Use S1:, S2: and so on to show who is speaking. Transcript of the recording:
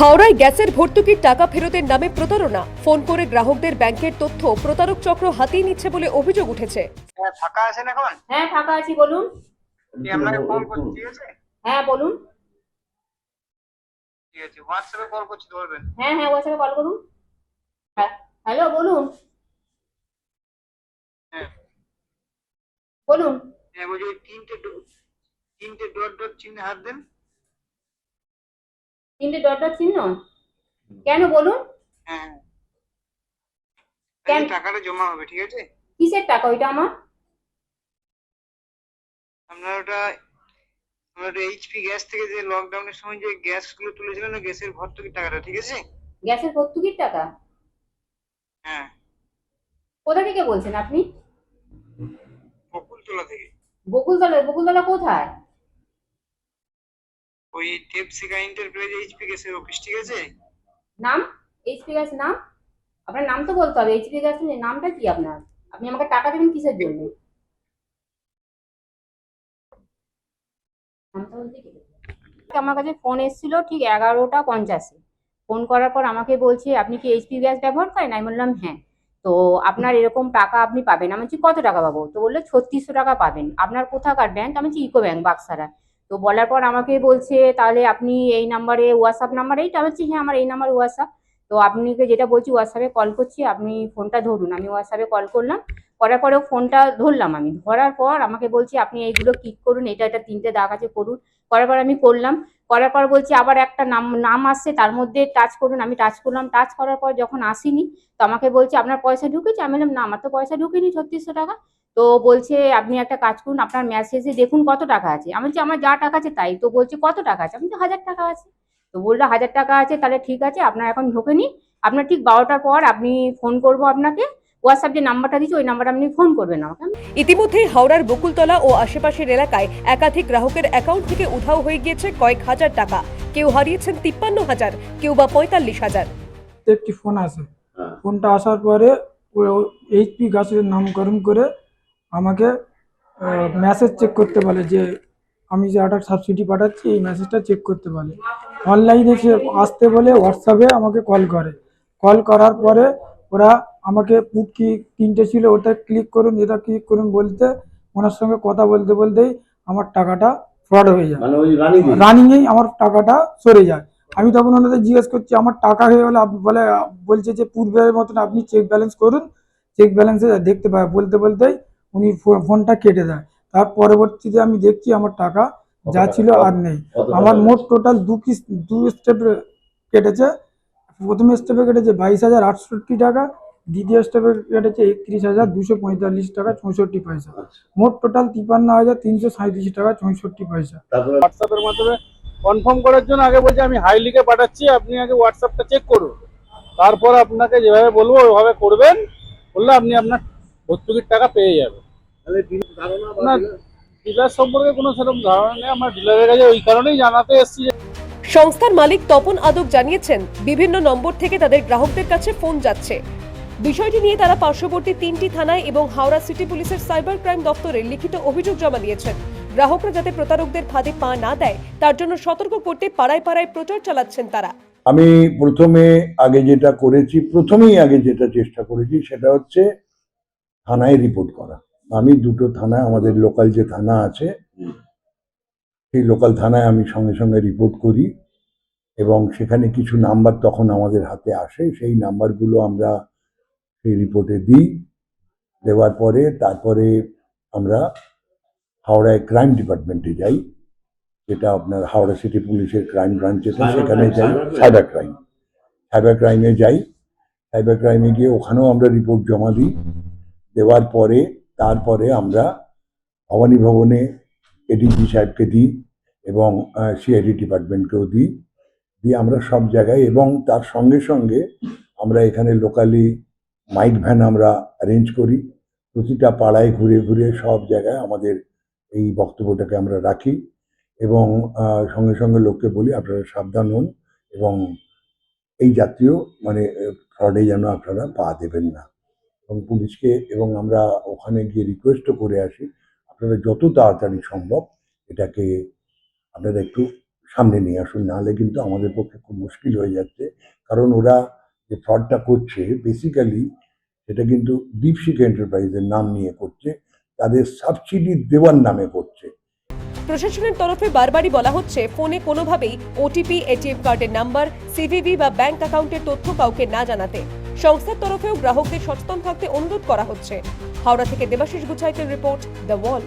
S1: হাওড়ায় গ্যাসের ভর্তুকির টাকা ফেরতের নামে প্রতারণা। ফোন করে গ্রাহকদের ব্যাংকের তথ্য প্রতারক চক্র হাতিয়ে নিচ্ছে বলে অভিযোগ উঠেছে।
S2: হ্যাঁ ফাঁকা আছেন এখন?
S3: হ্যাঁ ফাঁকা আছি বলুন।
S2: আপনাকে কল করছি? ঠিক আছে?
S3: হ্যাঁ বলুন।
S2: ঠিক আছে হোয়াটসঅ্যাপে কল করছি ধরবেন।
S3: হ্যাঁ হ্যাঁ হোয়াটসঅ্যাপে কল করুন। হ্যাঁ হ্যালো বলুন।
S2: হ্যাঁ।
S3: বলুন।
S2: হ্যাঁ বলছি তিনটে তিনটে ডট ডট চিহ্নে হাত দেন।
S3: তিনটে ডট ডট চিহ্ন? কেন বলুন?
S2: হ্যাঁ।
S3: কেন?
S2: এই টাকাটা জমা হবে ঠিক আছে?
S3: কিসের টাকা ওইটা আমার?
S2: আপনার ওটা আপনার ওটা এইচপি গ্যাস থেকে যে লকডাউনের সময় যে গ্যাসগুলো তুলেছিলেন না গ্যাসের ভর্তুকির টাকাটা ঠিক আছে?
S3: গ্যাসের ভর্তুকির টাকা?
S2: হ্যাঁ।
S3: কোথা থেকে বলছেন আপনি?
S2: বকুলতলা থেকে।
S3: বকুলতলা বকুলতলা কোথায়?
S2: ওই টেপসিকা এন্টারপ্রাইজ এইচপি গ্যাসের অফিস ঠিক আছে?
S3: নাম? এইচপি গ্যাস নাম? আপনার নাম তো বলতে হবে। এইচপি গ্যাস নামটা কি আপনার? আপনি আমাকে টাকা দেবেন কিসের জন্য? আমার কাছে ফোন এসেছিল ঠিক এগারোটা পঞ্চাশে। ফোন করার পর আমাকে বলছে, আপনি কি এইচপি গ্যাস ব্যবহার করেন? আমি বললাম হ্যাঁ। তো আপনার এরকম টাকা আপনি পাবেন। আমি বলছি, কত টাকা পাবো? তো বলল, ছত্রিশশো টাকা পাবেন। আপনার কোথাকার ব্যাংক আমি বলছি, ইকো ব্যাংক বাক্সারা। তো বলার পর আমাকে বলছে, তাহলে আপনি এই নাম্বারে হোয়াটসঅ্যাপ নাম্বার এইটা বলছি হ্যাঁ আমার এই নাম্বার হোয়াটসঅ্যাপ তো আপনাকে যেটা বলছি হোয়াটসঅ্যাপে কল করছি, আপনি ফোনটা ধরুন। আমি হোয়াটসঅ্যাপে কল করলাম, করার পরেও ফোনটা ধরলাম আমি। ধরার পর আমাকে বলছি, আপনি এইগুলো ক্লিক করুন, এটা এটা তিনটে দাগ আছে, করুন। করার পর আমি করলাম, করার পর বলছি, আবার একটা নাম নাম আসছে, তার মধ্যে টাচ করুন। আমি টাচ করলাম টাচ করার পর যখন আসিনি, তো আমাকে বলছে, আপনার পয়সা ঢুকেছে? আমি বললাম, না, আমার তো পয়সা ঢুকেনি, ছত্রিশশো টাকা। তো বলছে আপনি একটা কাজ করুন আপনার মেসেজে দেখুন কত টাকা আছে। আমি বলছি আমার যা টাকা আছে তাই। তো বলছে কত টাকা আছে? আমি তো হাজার টাকা আছে। তো বলল হাজার টাকা আছে তাহলে ঠিক আছে আপনার এখন ঢোকেনি আপনার ঠিক বারোটার পর আপনি ফোন করব আপনাকে। হোয়াটসঅ্যাপ যে নাম্বারটা দিচ্ছি ওই নাম্বারে আপনি ফোন করবেন আমাকে।
S1: ইতিমধ্যেই হাওড়ার বকুলতলা ও আশেপাশের এলাকায় একাধিক গ্রাহকের অ্যাকাউন্ট থেকে উধাও হয়ে গিয়েছে কয়েক হাজার টাকা। কেউ হারিয়েছেন তিপ্পান্ন হাজার কেউ বা পঁয়তাল্লিশ হাজার।
S4: একটি ফোন আসে। ফোনটা আসার পরে এইচপি গাছের নামকরণ করে আমাকে মেসেজ চেক করতে বলে যে আমি যে একটা সাবসিডি পাঠাচ্ছি এই মেসেজটা চেক করতে বলে। অনলাইনে সে আসতে বলে হোয়াটসঅ্যাপে আমাকে কল করে। কল করার পরে ওরা আমাকে পুট কি তিনটে ছিল ওটা ক্লিক করুন এটা ক্লিক করুন বলতে ওনার সঙ্গে কথা বলতে বলতেই আমার টাকাটা ফ্রড হয়ে যায়। রানিংয়েই আমার টাকাটা সরে যায়। আমি তখন ওনাদের জিজ্ঞেস করছি আমার টাকা হয়ে গেলে বলে বলছে যে পূর্বের মতন আপনি চেক ব্যালেন্স করুন। চেক ব্যালেন্সে দেখতে পায় বলতে বলতেই উনি ফো- ফোনটা কেটে দেয়। তার পরবর্তীতে আমি দেখছি আমার টাকা যা? ছিল আর নেই। আমার মোট টোটাল দু কিস দু স্টেপে কেটেছে। প্রথম স্টেপে কেটেছে বাইশ হাজার আটষট্টি টাকা দ্বিতীয় স্টেপে কেটেছে একত্রিশ হাজার দুশো পঁয়তাল্লিশ টাকা চৌষট্টি পয়সা।
S5: আচ্ছা।
S4: মোট টোটাল তিপান্ন হাজার তিনশো সাঁত্রিশ টাকা চৌষট্টি পয়সা।
S6: হোয়াটসঅ্যাপের মাধ্যমে কনফার্ম করার জন্য আগে বলছি আমি হাই লিখে পাঠাচ্ছি আপনি আগে হোয়াটসঅ্যাপটা চেক করুন। তারপর আপনাকে যেভাবে বলব ওইভাবে করবেন বললে আপনি আপনার ভর্তুকির টাকা পেয়ে যাবেন।
S5: তাহলে ডিল- ধারণা বা
S6: না
S5: ডিলার-
S6: ডিলার সম্পর্কে কোনো সেরকম ধারণা নেই আমরা ডিলারের কাছে ওই কারণেই জানাতে এসেছি
S1: সংস্থার মালিক তপন আদক জানিয়েছেন বিভিন্ন নম্বর থেকে তাদের গ্রাহকদের কাছে ফোন যাচ্ছে। বিষয়টি নিয়ে তারা পার্শ্ববর্তী তিনটি থানায় এবং হাওড়া সিটি পুলিশের সাইবার ক্রাইম দপ্তরে লিখিত অভিযোগ জমা দিয়েছেন। গ্রাহকরা যাতে প্রতারকদের ফাঁদে পা না দেয় তার জন্য সতর্ক করতে পাড়ায় পাড়ায় প্রচার চালাচ্ছেন তারা।
S7: আমি প্রথমে আগে যেটা করেছি প্রথমেই আগে যেটা চেষ্টা করেছি সেটা হচ্ছে থানায় রিপোর্ট করা। আমি দুটো থানায় আমাদের লোকাল যে থানা আছে সেই লোকাল থানায় আমি সঙ্গে সঙ্গে রিপোর্ট করি এবং সেখানে কিছু নাম্বার তখন আমাদের হাতে আসে সেই নাম্বারগুলো আমরা সেই রিপোর্টে দিই। দেওয়ার পরে তারপরে আমরা হাওড়ায় ক্রাইম ডিপার্টমেন্টে যাই যেটা আপনার হাওড়া সিটি পুলিশের ক্রাইম
S5: Cyber
S7: সেখানে যাই। সাইবার ক্রাইম সাইবার ক্রাইমে যাই। সাইবার ক্রাইমে গিয়ে ওখানেও আমরা রিপোর্ট জমা দিই। দেওয়ার পরে তারপরে আমরা ভবানী ভবনে এডিজি সাহেবকে দিই এবং সিআইডি ডিপার্টমেন্টকেও দিই। দিয়ে আমরা সব জায়গায় এবং তার সঙ্গে সঙ্গে আমরা এখানে লোকালি মাইক ভ্যান আমরা অ্যারেঞ্জ করি। প্রতিটা পাড়ায় ঘুরে ঘুরে সব জায়গায় আমাদের এই বক্তব্যটাকে আমরা রাখি এবং সঙ্গে সঙ্গে লোককে বলি আপনারা সাবধান হন এবং এই জাতীয় মানে ফ্রডে যেন আপনারা পা দেবেন না। এবং পুলিশকে এবং আমরা ওখানে গিয়ে রিকোয়েস্টও করে আসি। আপনারা যত তাড়াতাড়ি সম্ভব এটাকে আপনারা একটু সামনে নিয়ে আসুন, নাহলে কিন্তু আমাদের পক্ষে খুব মুশকিল হয়ে যাচ্ছে। কারণ ওরা যে ফ্রডটা করছে বেসিক্যালি সেটা কিন্তু দীপশিকা এন্টারপ্রাইজের নাম নিয়ে করছে। তাদের সাবসিডি দেওয়ার নামে করছে।
S1: প্রশাসনের তরফে বারবারই বলা হচ্ছে, ফোনে কোনোভাবেই ওটিপি এটিএম কার্ডের নাম্বার সিভিভি বা ব্যাংক অ্যাকাউন্টের তথ্য কাউকে না জানাতে। সংস্থার তরফেও গ্রাহকদের সচেতন থাকতে অনুরোধ করা হচ্ছে। হাওড়া থেকে দেবাশিস গুছাইতের রিপোর্ট, দ্য ওয়াল